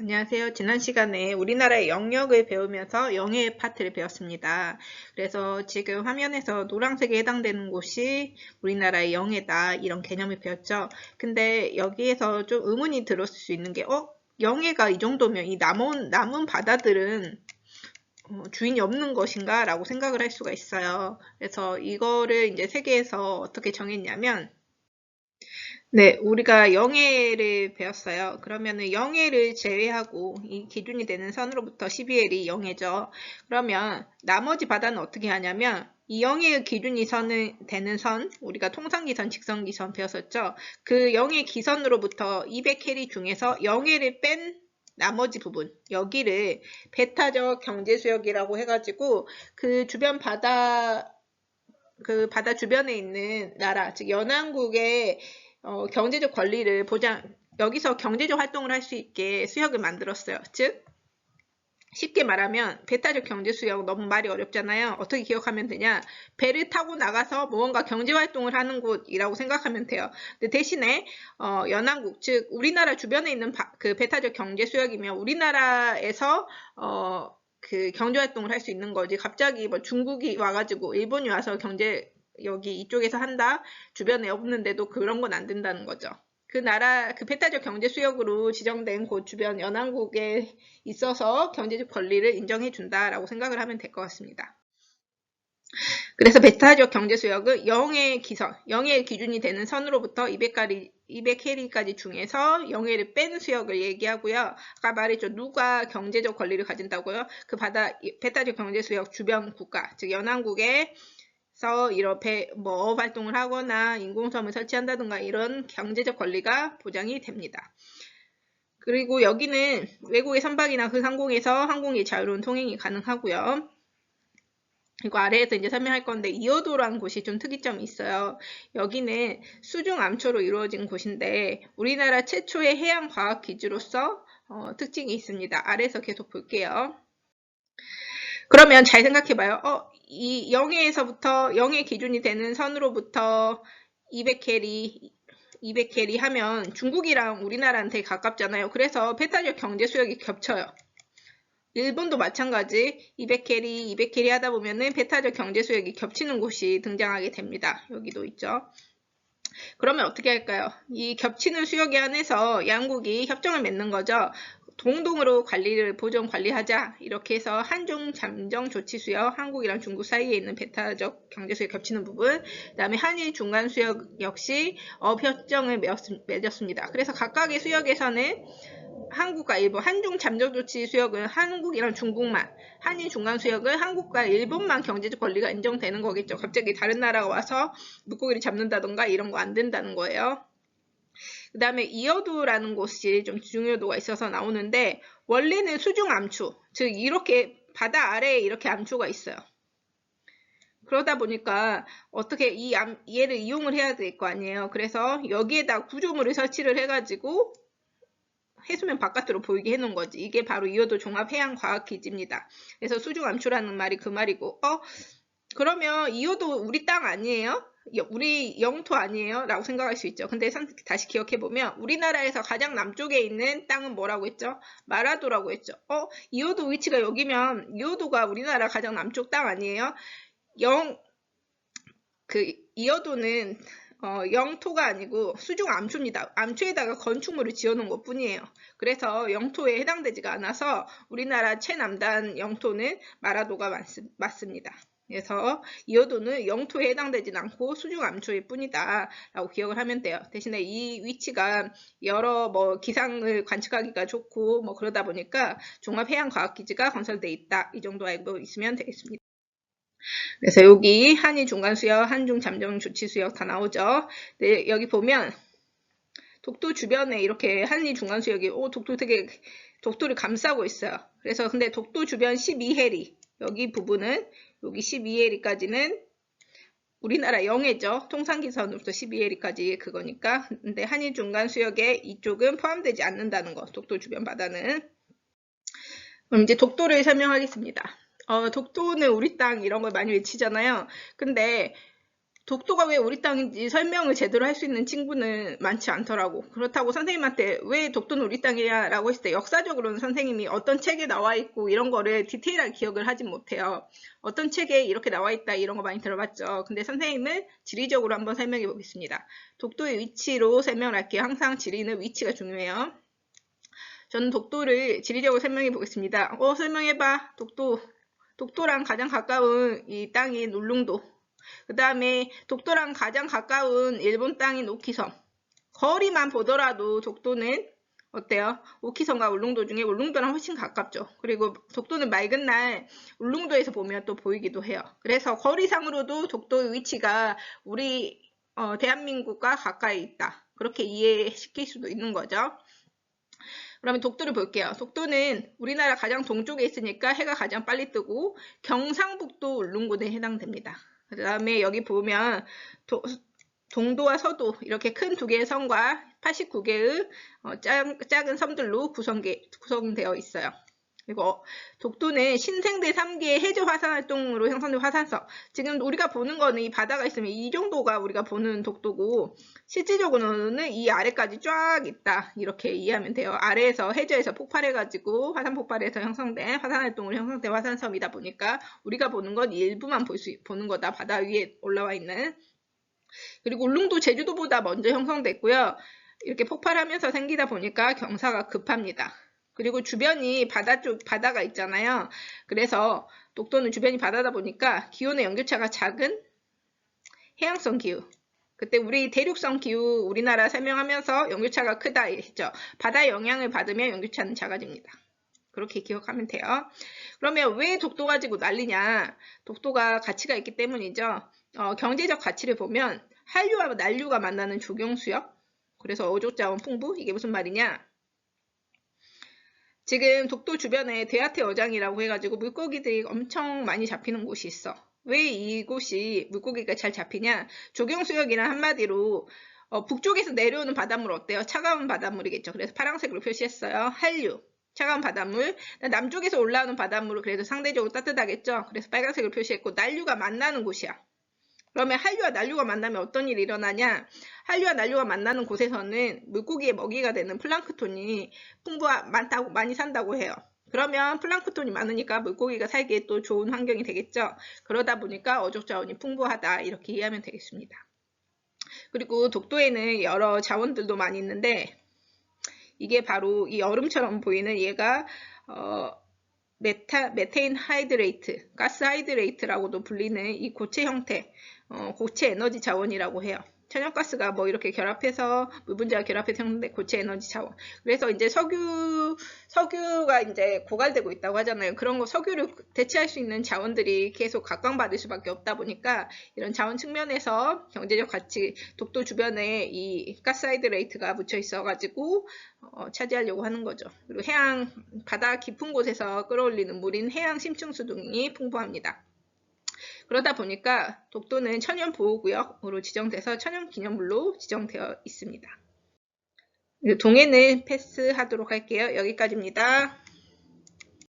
안녕하세요. 지난 시간에 우리나라의 영역을 배우면서 영해 파트를 배웠습니다. 그래서 지금 화면에서 노란색에 해당되는 곳이 우리나라의 영해다 이런 개념을 배웠죠. 근데 여기에서 좀 의문이 들었을 수 있는 게 어? 영해가 이 정도면 이 남은, 남은 바다들은 어, 주인이 없는 것인가 라고 생각을 할 수가 있어요. 그래서 이거를 이제 세계에서 어떻게 정했냐면 네, 우리가 영해를 배웠어요. 그러면은 영해를 제외하고 이 기준이 되는 선으로부터 12L이 영해죠. 그러면 나머지 바다는 어떻게 하냐면 이 영해의 기준이 선을 되는 선, 우리가 통상기선, 직선기선 배웠었죠. 그 영해 기선으로부터 200L이 중에서 영해를 뺀 나머지 부분 여기를 베타적 경제수역이라고 해가지고 그 주변 바다 그 바다 주변에 있는 나라 즉 연안국의 어, 경제적 권리를 보장, 여기서 경제적 활동을 할 수 있게 수역을 만들었어요. 즉, 쉽게 말하면 베타적 경제 수역 너무 말이 어렵잖아요. 어떻게 기억하면 되냐? 배를 타고 나가서 무언가 경제 활동을 하는 곳이라고 생각하면 돼요. 근데 대신에 어, 연안국 즉 우리나라 주변에 있는 바, 그 베타적 경제 수역이면 우리나라에서 어, 그 경제 활동을 할 수 있는 거지. 갑자기 뭐 중국이 와가지고 일본이 와서 경제 여기 이쪽에서 한다. 주변에 없는데도 그런 건 안 된다는 거죠. 그 나라, 그 배타적 경제 수역으로 지정된 곳 주변 연안국에 있어서 경제적 권리를 인정해 준다라고 생각을 하면 될 것 같습니다. 그래서 베타적 경제 수역은 0의 기선, 0의 기준이 되는 선으로부터 200까지 200캐리까지 중에서 0회를 뺀 수역을 얘기하고요. 아까 말했죠. 누가 경제적 권리를 가진다고요? 그 바다 베타적 경제 수역 주변 국가, 즉 연안국의 서 이렇게 뭐 활동을 하거나 인공섬을 설치한다든가 이런 경제적 권리가 보장이 됩니다. 그리고 여기는 외국의 선박이나 그 항공에서 항공기 자유로운 통행이 가능하고요. 그리고 아래에서 이제 설명할 건데 이어도라는 곳이 좀 특이점이 있어요. 여기는 수중 암초로 이루어진 곳인데 우리나라 최초의 해양 과학 기지로서 어, 특징이 있습니다. 아래에서 계속 볼게요. 그러면 잘 생각해봐요. 어, 이 0회에서부터 0의 기준이 되는 선으로부터 200캐리 200캐리 하면 중국이랑 우리나라한테 가깝잖아요. 그래서 페타적 경제 수역이 겹쳐요. 일본도 마찬가지 200캐리, 200캐리 하다 보면은 베타적 경제 수역이 겹치는 곳이 등장하게 됩니다. 여기도 있죠. 그러면 어떻게 할까요? 이 겹치는 수역에 한해서 양국이 협정을 맺는 거죠. 동동으로 관리를 보존 관리하자 이렇게 해서 한중 잠정 조치 수역 한국이랑 중국 사이에 있는 베타적 경제 수역 겹치는 부분 그다음에 한일 중간 수역 역시 어협정을 맺었습니다. 그래서 각각의 수역에서는 한국과 일본 한중 잠정 조치 수역은 한국이랑 중국만 한일 중간 수역은 한국과 일본만 경제적 권리가 인정되는 거겠죠. 갑자기 다른 나라가 와서 물고기를 잡는다던가 이런 거 안 된다는 거예요. 그 다음에 이어도라는 곳이 좀 중요도가 있어서 나오는데 원래는 수중 암초, 즉 이렇게 바다 아래에 이렇게 암초가 있어요. 그러다 보니까 어떻게 이 암, 얘를 이용을 해야 될 거 아니에요. 그래서 여기에다 구조물을 설치를 해가지고 해수면 바깥으로 보이게 해놓은 거지. 이게 바로 이어도 종합해양과학기지입니다. 그래서 수중암초라는 말이 그 말이고 어 그러면 이어도 우리 땅 아니에요? 우리 영토 아니에요? 라고 생각할 수 있죠. 근데 다시 기억해보면 우리나라에서 가장 남쪽에 있는 땅은 뭐라고 했죠? 마라도라고 했죠. 어? 이호도 위치가 여기면 이호도가 우리나라 가장 남쪽 땅 아니에요? 영, 그, 이어도는 어, 영토가 아니고 수중 암초입니다. 암초에다가 건축물을 지어놓은 것 뿐이에요. 그래서 영토에 해당되지가 않아서 우리나라 최남단 영토는 마라도가 맞, 맞습니다. 그래서 이어도는 영토에 해당되진 않고 수중 암초일 뿐이다 라고 기억을 하면 돼요. 대신에 이 위치가 여러 뭐 기상을 관측하기가 좋고 뭐 그러다 보니까 종합해양과학기지가 건설돼 있다 이 정도 알고 있으면 되겠습니다. 그래서 여기 한일 중간수역, 한중 잠정 조치수역 다 나오죠. 네, 여기 보면 독도 주변에 이렇게 한일 중간수역이 오 독도 되게 독도를 감싸고 있어요. 그래서 근데 독도 주변 12해리 여기 부분은 여기 12해리까지는 우리나라 영해죠. 통상기선으로부터 12해리까지 그거니까. 근데 한일 중간 수역에 이쪽은 포함되지 않는다는 거. 독도 주변 바다는. 그럼 이제 독도를 설명하겠습니다. 어, 독도는 우리 땅 이런 걸 많이 외치잖아요. 근데 독도가 왜 우리 땅인지 설명을 제대로 할 수 있는 친구는 많지 않더라고. 그렇다고 선생님한테 왜 독도는 우리 땅이야 라고 했을 때 역사적으로는 선생님이 어떤 책에 나와 있고 이런 거를 디테일하게 기억을 하지 못해요. 어떤 책에 이렇게 나와 있다 이런 거 많이 들어봤죠. 근데 선생님은 지리적으로 한번 설명해 보겠습니다. 독도의 위치로 설명을 할게요. 항상 지리는 위치가 중요해요. 저는 독도를 지리적으로 설명해 보겠습니다. 어, 설명해봐. 독도. 독도랑 가장 가까운 이 땅인 울릉도. 그 다음에 독도랑 가장 가까운 일본 땅인 오키섬. 거리만 보더라도 독도는 어때요? 오키섬과 울릉도 중에 울릉도랑 훨씬 가깝죠. 그리고 독도는 맑은 날 울릉도에서 보면 또 보이기도 해요. 그래서 거리상으로도 독도의 위치가 우리 어, 대한민국과 가까이 있다. 그렇게 이해시킬 수도 있는 거죠. 그러면 독도를 볼게요. 독도는 우리나라 가장 동쪽에 있으니까 해가 가장 빨리 뜨고 경상북도 울릉도에 해당됩니다. 그 다음에 여기 보면 도, 동도와 서도 이렇게 큰 두 개의 섬과 89개의 어, 작, 작은 섬들로 구성게, 구성되어 있어요. 그리고 독도는 신생대 3개의 해저 화산 활동으로 형성된 화산석. 지금 우리가 보는 거는 이 바다가 있으면 이 정도가 우리가 보는 독도고 실질적으로는 이 아래까지 쫙 있다. 이렇게 이해하면 돼요. 아래에서 해저에서 폭발해가지고 화산 폭발해서 형성된 화산 활동으로 형성된 화산섬이다 보니까 우리가 보는 건 일부만 볼 수, 보는 거다. 바다 위에 올라와 있는. 그리고 울릉도 제주도보다 먼저 형성됐고요. 이렇게 폭발하면서 생기다 보니까 경사가 급합니다. 그리고 주변이 바다 쪽, 바다가 있잖아요. 그래서 독도는 주변이 바다다 보니까 기온의 연교차가 작은 해양성 기후. 그때 우리 대륙성 기후 우리나라 설명하면서 연교차가 크다 했죠. 바다 영향을 받으면 연교차는 작아집니다. 그렇게 기억하면 돼요. 그러면 왜 독도 가지고 난리냐? 독도가 가치가 있기 때문이죠. 어, 경제적 가치를 보면 한류와 난류가 만나는 조경수역, 그래서 어족자원 풍부, 이게 무슨 말이냐? 지금 독도 주변에 대하태 어장이라고 해가지고 물고기들이 엄청 많이 잡히는 곳이 있어. 왜 이곳이 물고기가 잘 잡히냐? 조경수역이란 한마디로 어, 북쪽에서 내려오는 바닷물 어때요? 차가운 바닷물이겠죠. 그래서 파란색으로 표시했어요. 한류. 차가운 바닷물. 남쪽에서 올라오는 바닷물은 그래도 상대적으로 따뜻하겠죠. 그래서 빨간색으로 표시했고 난류가 만나는 곳이야. 그러면 한류와 난류가 만나면 어떤 일이 일어나냐? 한류와 난류가 만나는 곳에서는 물고기의 먹이가 되는 플랑크톤이 풍부하 많다고 많이 산다고 해요. 그러면 플랑크톤이 많으니까 물고기가 살기에 또 좋은 환경이 되겠죠. 그러다 보니까 어족 자원이 풍부하다 이렇게 이해하면 되겠습니다. 그리고 독도에는 여러 자원들도 많이 있는데 이게 바로 이 얼음처럼 보이는 얘가 어, 메타, 메테인 하이드레이트, 가스 하이드레이트라고도 불리는 이 고체 형태, 어, 고체 에너지 자원이라고 해요. 천연가스가 뭐 이렇게 결합해서 물 분자가 결합해서 형성된 고체 에너지 자원. 그래서 이제 석유 석유가 이제 고갈되고 있다고 하잖아요. 그런 거 석유를 대체할 수 있는 자원들이 계속 각광받을 수밖에 없다 보니까 이런 자원 측면에서 경제적 가치 독도 주변에 이 가스하이드 레이트가 묻혀 있어가지고 어, 차지하려고 하는 거죠. 그리고 해양 바다 깊은 곳에서 끌어올리는 물인 해양 심층수 등이 풍부합니다. 그러다 보니까 독도는 천연보호구역으로 지정돼서 천연기념물로 지정되어 있습니다. 동해는 패스하도록 할게요. 여기까지입니다.